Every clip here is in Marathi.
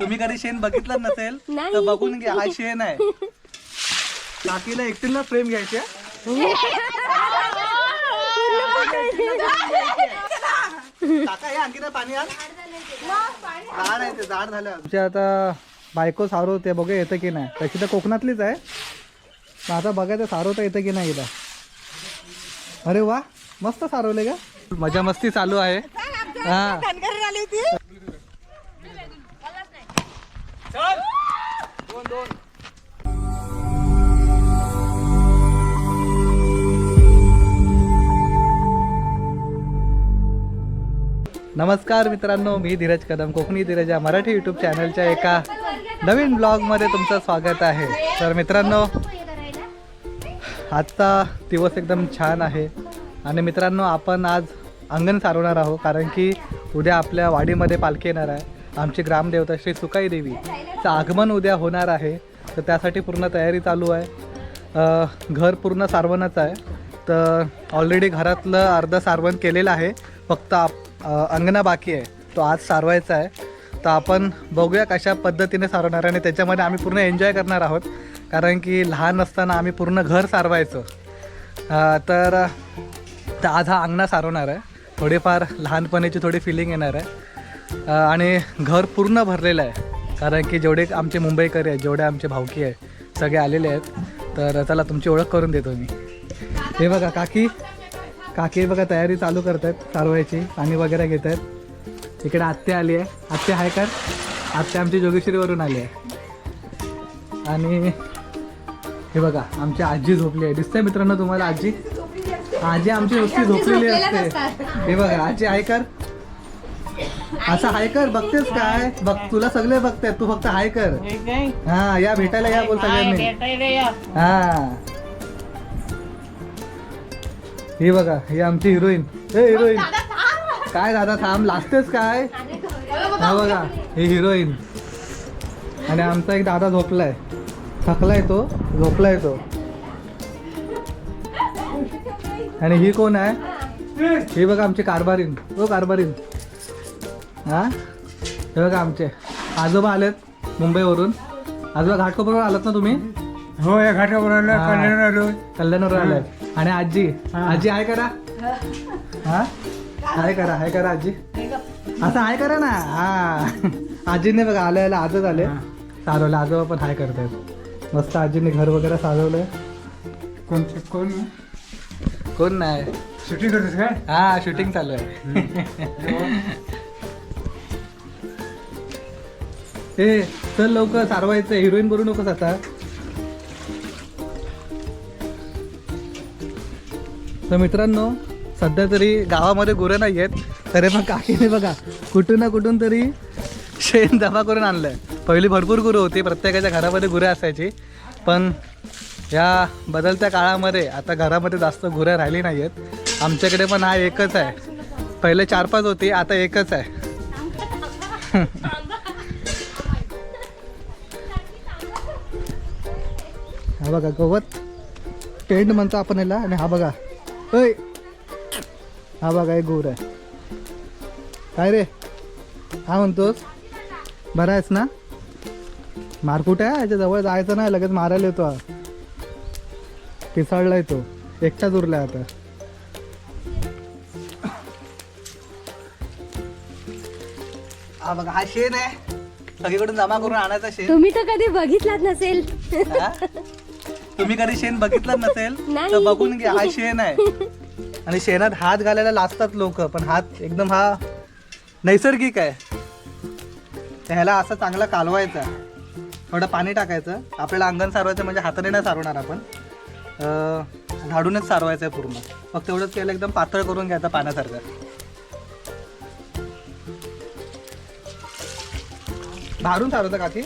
तुम्ही कधी शेण बघितलं नसेल. तर बघून घ्या हा शेण आहे. काकीला एकटीला फ्रेम घ्यायच्या? काका आणखी ना पाणी आण. झाड आहे ते झाड झालं. आमच्या आता बायको सारवते बघूया येतं की नाही. तशी तर कोकणातलीच आहे. पण आता बघायचं सारवता येतं की नाही इथं. अरे वा मस्त सारवले का? मजा मस्ती चालू आहे. हा. नमस्कार मित्रांनो मी धीरज कदम कोकणी धीरज या मराठी यूट्यूब चॅनलच्या एका नवीन ब्लॉगमध्ये तुमचं स्वागत आहे. तर मित्रांनो आजचा दिवस एकदम छान आहे. आणि मित्रांनो आपण आज अंगण सारवणार आहोत कारण की उद्या आपल्या वाडीमध्ये पालखी येणार आहे. आमची ग्रामदेवता श्री सुकाई देवीचं आगमन उद्या होणार आहे. तर त्यासाठी पूर्ण तयारी चालू आहे. घर पूर्ण सारवणच आहे. तर ऑलरेडी घरातलं अर्ध सारवण केलेलं आहे. फक्त आप अंगणा बाकी आहे. तो आज सारवायचा आहे. तर आपण बघूया कशा पद्धतीने सारवणार आहे. आणि त्याच्यामध्ये आम्ही पूर्ण एन्जॉय करणार आहोत. कारण की लहान असताना आम्ही पूर्ण घर सारवायचो. तर आज हा अंगणा सारवणार आहे. थोडीफार लहानपणीची थोडी फिलिंग येणार आहे. आणि घर पूर्ण भरलेलं आहे. कारण की जेवढे आमचे मुंबईकरी आहेत जेवढे आमचे भावकी आहे सगळे आलेले आहेत. तर चला तुमची ओळख करून देतो मी. हे बघा काकी. काकी बघा तयारी चालू करत आहेत सारवायची पाणी वगैरे घेत आहेत इकडे आत्या आली आहे. आत्या आहे का आत्या आमची जोगेश्वरीवरून आली आहे. आणि हे बघा आमची आजी झोपली आहे. दिसतंय मित्रांनो तुम्हाला आजी? आजी आमची नुसती झोपलेली असते. हे बघा आजी हाय कर. असं हाय कर बघतेस काय? बघ तुला सगळे बघतायत तू फक्त हाय कर. हा या भेटायला या बोल सगळ्यांनी. हा ही. बघा ही आमची हिरोईन. ए हिरोईन. काय दादा थांब लाजतेस काय? हा बघा ही हिरोईन. आणि आमचा एक दादा झोपलाय. थकलाय तो झोपलाय तो. आणि ही कोण आहे? ही. बघा आमची कारभारीन. हो कारभारीन. हा? हे बघा आमचे. आजोबा आलेत मुंबईवरून. आजोबा घाटकोपरवर आलात ना तुम्ही? हो या घाटावर आलो हा. कल्याण आलो. कल्याणवर आलाय. आणि आजी? आजी आहे करा. हा. हाय करा हाय करा आजी. असं हाय करा ना. हा. आजीने बघा आल्या आल्या आजच आले. सारवलं. आजोबा पण हाय करतायत. मस्त आजीने घर वगैरे सारवलंय. कोणते कोण? कोण नाही. सुट्टी करतोस काय? हा शूटिंग चालू आहे. ए चल लवकर सारवायचं हिरोईन करू नकोस आता. तर मित्रांनो सध्या तरी गावामध्ये गुरं नाही आहेत तरी पण काकीने बघा कुठून ना कुठून तरी शेण जमा करून आणलंय. पहिली भरपूर गुरं होती प्रत्येकाच्या घरामध्ये गुरं असायची. पण या बदलत्या काळामध्ये आता घरामध्ये जास्त गुरं राहिली नाही आहेत आमच्याकडे पण हा एकच आहे. पहिले चार पाच होती आता एकच आहे. हा बघा गवत टेंट म्हणतो आपण याला आणि हा बघा. ओय! हा बघा एक गोर आहे. काय रे? हा म्हणतोस? बरा आहेस ना? मारकुट आहे? याच्या जवळ जायचं नाही लगेच मारायला येतो हा. पिसाळलाय तो. एकटाच उरलाय आता. हा बघा हा शेण आहे. सगळीकडून जमा करून आणायचा शेण. तुम्ही तर कधी बघितलाच नसेल. हा? तुम्ही कधी शेण बघितलं नसेल. तर बघून घ्या. हा शेण आहे. आणि शेणात हात घालायला लाजतात लोक पण हात एकदम हा नैसर्गिक आहे. तर ह्याला असं चांगला कालवायचा. थोडं पाणी टाकायचं. आपल्याला अंगण सारवायचं म्हणजे हाताने नाही सारवणार आपण. झाडूनच सारवायचं आहे पूर्ण. फक्त एवढंच केलं एकदम पातळ करून घ्यायचं पाण्यासारखं. भारून सारवतं काकी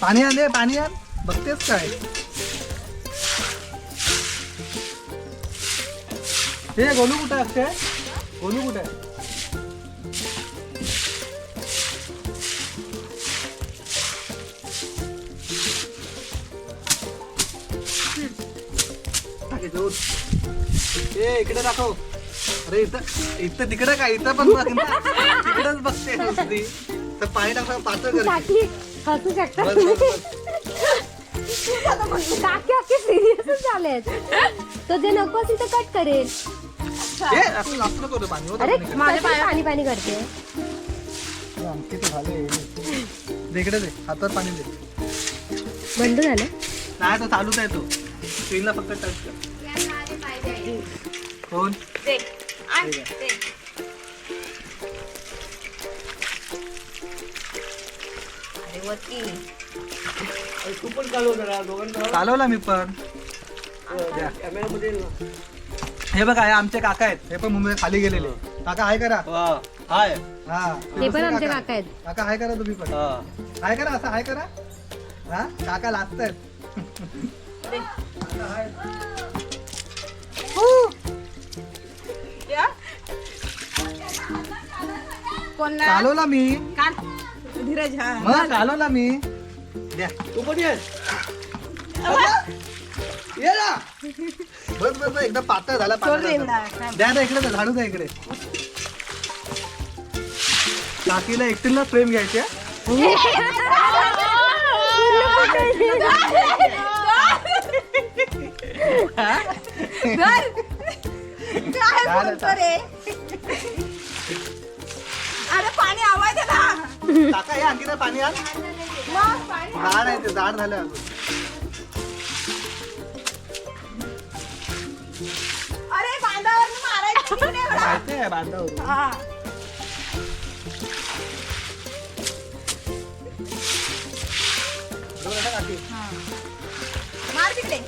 पाणी आले पाणी आण. बघतेच काय? हे गोलू कुठे असते गोलू कुठे ए इकडे दाखव. अरे इथं इथं तिकडं काय? इथं पण बघ इकडेच तिकडंच बघते. तर पाणी टाकलं पातळ कर. काकी हसू शकता बस, बस, बस. काकी अख्खे सिरियसच झालेत. तो जे नको असेल तर कट करेल. ए, असं जास्त नको करू पाणी होतं अरे पाणी. माझ्या पाणी पाणी करते आमची तर झाले. दे इकडे दे हातात पाणी दे. बंद झालं? नाही तो चालूच आहे तो. स्क्रीनला फक्त टच कर. कोण? चालवला मी पण. द्या. हे बघा हे आमचे काका आहेत. हे पण मुंबई खाली गेलेले. काका हाय करा. हाय. हा. ते पण आमचे काका आहेत. काका हाय करा तुम्ही पण. हाय करा असं हाय करा. हा काका लाजतायत. चालवला मी. धीरज हा. मग चालवला मी. द्या. तू पण ये ये ना. बस बस बस, एकदम पातळ झाला सोड रे पातळ. एवढा. द्या ना इकडे द्या, झाडू द्या इकडे. काकीला एकटीला फ्रेम घ्यायची. आहे. काय बोलतो रे? अरे पाणी आवाज ना. काका हे आणखी नाही पाणी आण मग पाणी झाड आहे ते झाड झालं. अरे बांधावर मारायचं नाही एवढा. माहिती आहे बांधावर हा. बरोबर ना काकी? मार तिकडे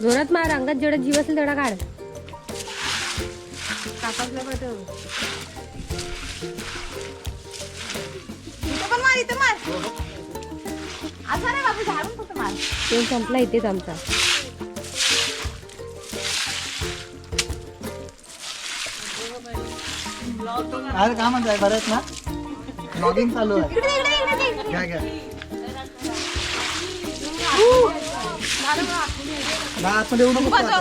जोरात मार अंगात जेवढा जीव असेल तेवढा काढ कापासला पाठव मार इथं मार असं नाही बाबू झाडून कुठं मार ते संपला इथेच आमचा. अरे काय म्हणताय? बरं आहेत ना? लॉगिंग चालू आहे. इकडे इकडे इकडे इकडे. घ्या घ्या. ना आतमध्ये येऊ नको. आता.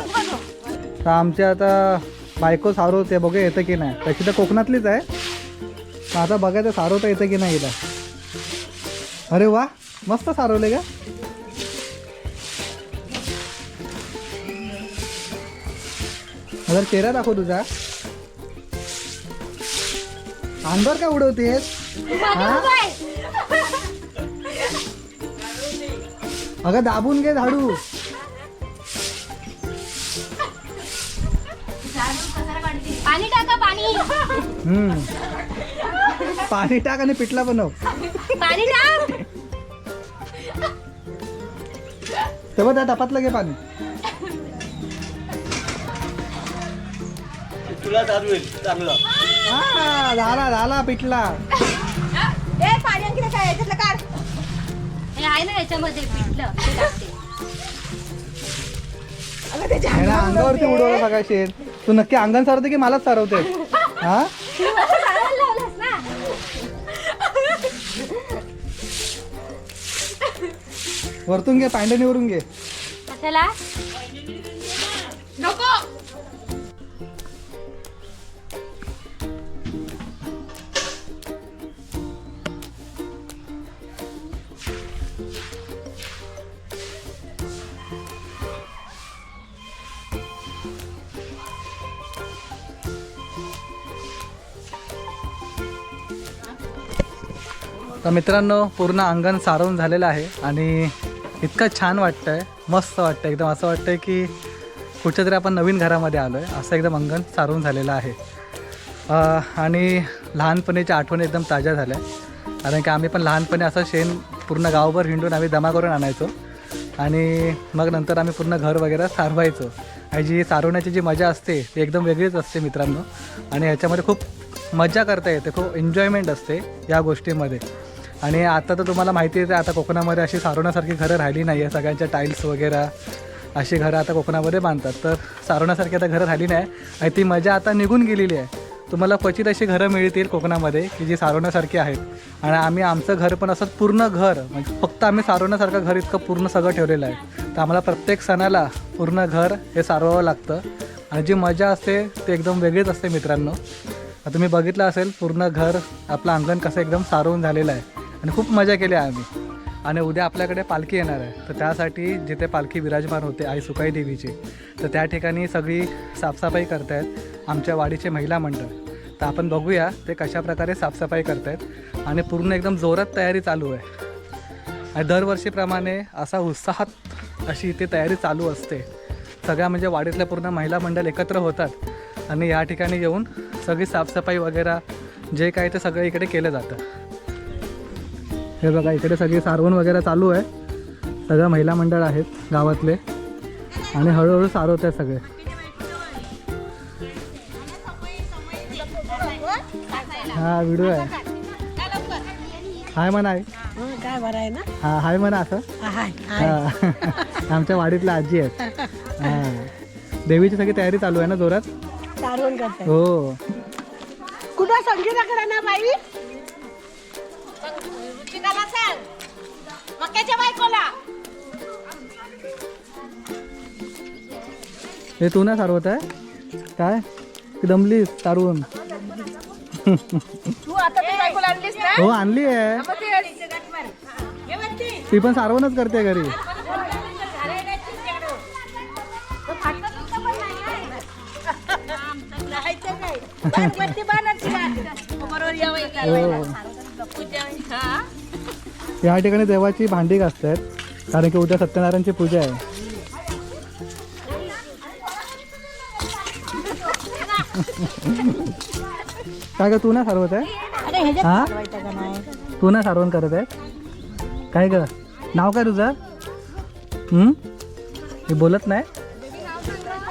तर आमचे आता बायको सारवते बघूया येतं की नाही. तशी तर कोकणातलीच आहे. पण आता बघायचं सारवता येतं की नाही हिला अरे वा मस्त सारवले का? जर चेहरा दाखव तुझा. अंगावर का उडवतेस? हा? अगं दाबून घे झाडू. पाणी टाका पाणी. हम्म. पाणी टाक आणि पिठला बनव. पाणी टाक. तेव्हा त्या टपातलं घे पाणी. तुला चालवेल चांगलं. हा झाला झाला पिठला ए पाणी आणखी काय याच्यातलं काढ. हे आहे ना याच्यामध्ये पिठलं ते टाकते. अगं त्याच्या ना अंगावरती उडवलं सगळ्या तू नक्की अंगण सारवते की मलाच सारवते? हा? वरतून घे पांढऱ्यानीवरून घे. कशाला? नको! तर मित्रांनो पूर्ण अंगण सारवून झालेलं आहे आणि इतकं छान वाटतं आहे मस्त वाटतं एकदम असं वाटतं आहे की कुठच्या तरी आपण नवीन घरामध्ये आलो आहे असं एकदम अंगण सारून झालेलं आहे. आणि लहानपणीच्या आठवणी एकदम ताज्या झाल्या. कारण की आम्ही पण लहानपणी असं शेण पूर्ण गावभर हिंडून आम्ही जमा करून आणायचो. आणि मग नंतर आम्ही पूर्ण घर वगैरे सारवायचो. आणि जी सारवण्याची जी मजा असते ती एकदम वेगळीच असते मित्रांनो. आणि ह्याच्यामध्ये खूप मजा करता येते खूप एन्जॉयमेंट असते या गोष्टीमध्ये. आणि आता तर तुम्हाला माहिती आहे आता कोकणामध्ये अशी सारवण्यासारखी घरं राहिली नाही आहे सगळ्यांच्या टाईल्स वगैरे अशी घरं आता कोकणामध्ये बांधतात. तर सारवण्यासारखी आता घरं राहिली नाही आणि ती मजा आता निघून गेलेली आहे. तुम्हाला क्वचित अशी घरं मिळतील कोकणामध्ये की जी सारवण्यासारखी आहेत. आणि आम्ही आमचं घर पण असं पूर्ण घर म्हणजे फक्त आम्ही सारवण्यासारखं घर इतकं पूर्ण सगळं ठेवलेलं आहे. तर आम्हाला प्रत्येक सणाला पूर्ण घर हे सारवावं लागतं. आणि जी मजा असते ती एकदम वेगळीच असते मित्रांनो. तुम्ही बघितलं असेल पूर्ण घर आपलं अंगण कसं एकदम सारवून झालेलं आहे. आणि खूप मजा केली आहे आम्ही. आणि उद्या आपल्याकडे पालखी येणार आहे. तर त्यासाठी जिथे पालखी विराजमान होते आई सुकाई देवीची तर त्या ठिकाणी सगळी साफसफाई करतायत आमच्या वाडीचे महिला मंडळ. तर आपण बघूया ते कशा प्रकारे साफसफाई करतायत. आणि पूर्ण एकदम जोरात तयारी चालू आहे. आणि दरवर्षीप्रमाणे असा उत्साहात अशी इथे तयारी चालू असते. सगळ्या म्हणजे वाडीतल्या पूर्ण महिला मंडळ एकत्र होतात. आणि या ठिकाणी येऊन सगळी साफसफाई वगैरे जे काही ते सगळं इकडे केलं जातं. हे बघा इकडे सगळी सारवण वगैरे चालू आहे. सगळं महिला मंडळ आहेत गावातले. आणि हळूहळू सारवत आहेत सगळे. हा व्हिडिओ आहे. हाय म्हणा आहे काय बरं आहे ना हा हाय म्हणा असं. हा. आमच्या वाडीतल्या आजी आहेत. हा. देवीची सगळी तयारी चालू आहे ना जोरात? सारवण करते. हो. कुठं संगीताकडे ना बाई? ऋतिकाला सांग मक्याच्या बायकोला. हे तू ना सारवत आहे? काय? ती दमलीस सारवून. तू आता ती बायकोला आणलीस ना? हो आणली आहे. मग ती पण सारवणच करते घरी. बरोबर. हा. या ठिकाणी देवाची भांडी घासतात कारण की उद्या सत्यनारायणची पूजा आहे. काय का तू ना सारवत आहे? हा? तू ना सारवण करत आहे? काय ग? नाव काय तुझं? हं? हे बोलत नाही?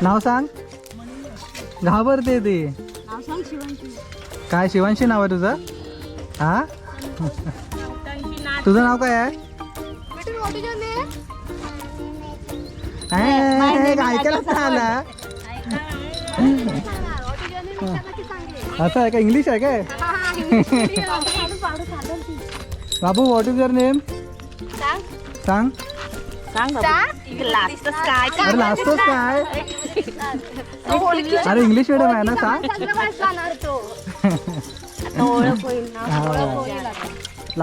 नाव सांग. घाबरते ती. काय शिवांशी नाव आहे तुझं? हा? तुझं नाव काय आहे? ए, ऐकायलाच नाही आला? असं आहे का? इंग्लिश आहे काय? बाबू व्हॉट इज युअर नेम सांग. अरे लाजतोस काय अरे इंग्लिश मिडियम आहे ना सांग.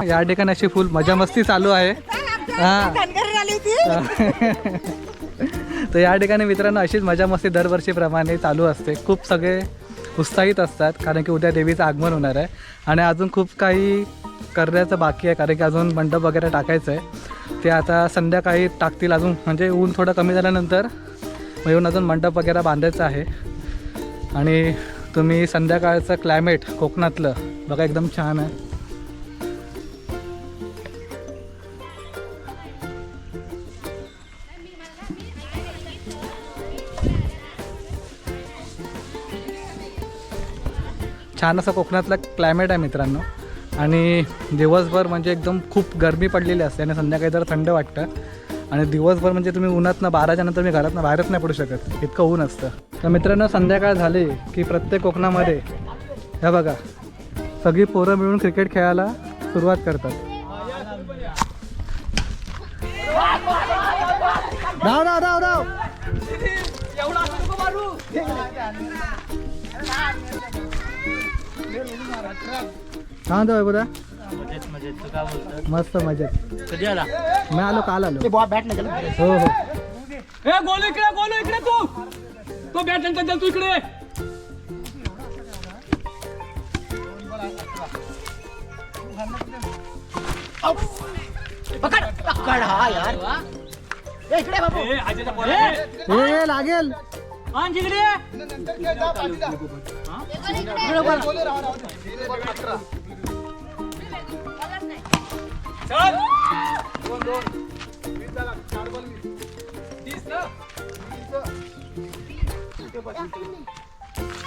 या ठिकाणी अशी फुल मजा मस्ती चालू आहे. हां. तर या ठिकाणी मित्रांनो अशीच मजा मस्ती दरवर्षीप्रमाणे चालू असते. खूप सगळे उत्साहित असतात कारण की उद्या देवीचं आगमन होणार आहे. आणि अजून खूप काही करण्याचं बाकी आहे कारण की अजून मंडप वगैरे टाकायचं आहे ते आता संध्याकाळी टाकतील अजून. म्हणजे ऊन थोडं कमी झाल्यानंतर मग येऊन अजून मंडप वगैरे बांधायचं आहे. आणि तुम्ही संध्याकाळचं क्लायमेट कोकणातलं बघा एकदम छान आहे. छान असं कोकणातलं क्लायमेट आहे मित्रांनो. आणि दिवसभर म्हणजे एकदम खूप गरमी पडलेली असते आणि संध्याकाळी जरा थंड वाटतं. आणि दिवसभर म्हणजे तुम्ही उन्हातनं बाराच्या नंतर मी घरातनं बाहेरच नाही पडू शकत. इतकं ऊन असतं. तर मित्रांनो संध्याकाळ झाली की प्रत्येक कोकणामध्ये ह्या बघा सगळी पोरं मिळून क्रिकेट खेळायला सुरुवात करतात. धाव धाव धाव धाव. मजेत मजेत. तू काय बोलतो मस्त मजेत. कधी आला? मी आलो काल आलो. हो हो. ए गोलू इकडे गोलू इकडे तू! तो बॅट नंतर तू इकडे. ए, आजीचा पोरगा. ए, ए ए, लागेल. आण जिकडे.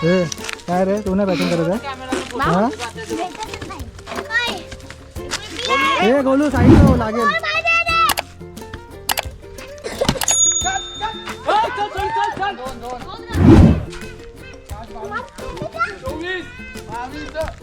ए काय रे? तू नाही बॅटिंग करत आहे? हा? ए गोलू साईड हो लागेल.